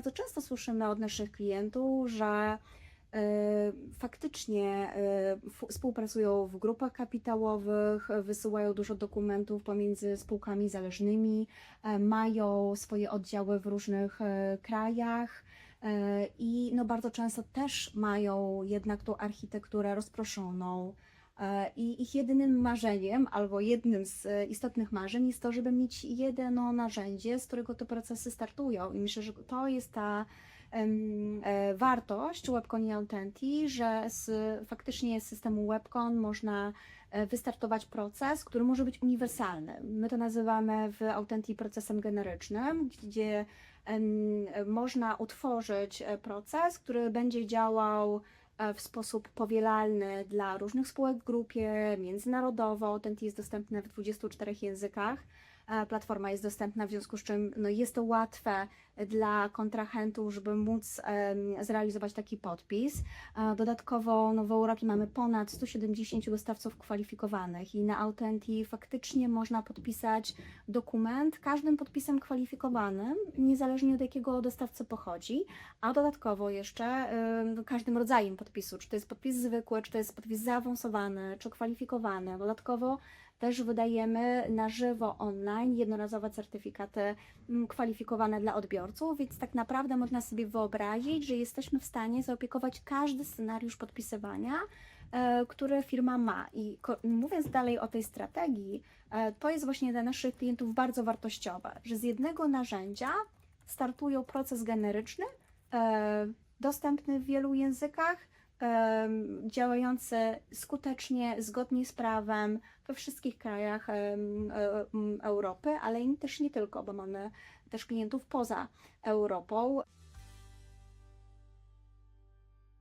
bardzo często słyszymy od naszych klientów, że y, faktycznie y, współpracują w grupach kapitałowych, wysyłają dużo dokumentów pomiędzy spółkami zależnymi, e, mają swoje oddziały w różnych e, krajach. e, I no bardzo często też mają jednak tą architekturę rozproszoną, I ich jedynym marzeniem, albo jednym z e, istotnych marzeń jest to, żeby mieć jedno narzędzie, z którego te procesy startują. I myślę, że to jest ta e, wartość Webcon i Authentic, że z, faktycznie z systemu Webcon można e, wystartować proces, który może być uniwersalny. My to nazywamy w Authentic procesem generycznym, gdzie można utworzyć e, proces, który będzie działał e, w sposób powielalny dla różnych spółek w grupie, międzynarodowo. Ten jest dostępny w 24 językach. E, Platforma jest dostępna, w związku z czym no, jest to łatwe dla kontrahentów, żeby móc zrealizować taki podpis. E, Dodatkowo no, w Europie mamy ponad 170 dostawców kwalifikowanych i na Authenti faktycznie można podpisać dokument każdym podpisem kwalifikowanym, niezależnie od jakiego dostawcy pochodzi, a dodatkowo jeszcze em, każdym rodzajem podpisu, czy to jest podpis zwykły, czy to jest podpis zaawansowany, czy kwalifikowany. Dodatkowo też wydajemy na żywo online jednorazowe certyfikaty mm, kwalifikowane dla odbiorców, więc tak naprawdę można sobie wyobrazić, że jesteśmy w stanie zaopiekować każdy scenariusz podpisywania, e, które firma ma. I mówiąc dalej o tej strategii, e, to jest właśnie dla naszych klientów bardzo wartościowe, że z jednego narzędzia startują proces generyczny, e, dostępny w wielu językach, em, działający skutecznie, zgodnie z prawem we wszystkich krajach e, Europy, ale też nie tylko, bo mamy też klientów poza Europą.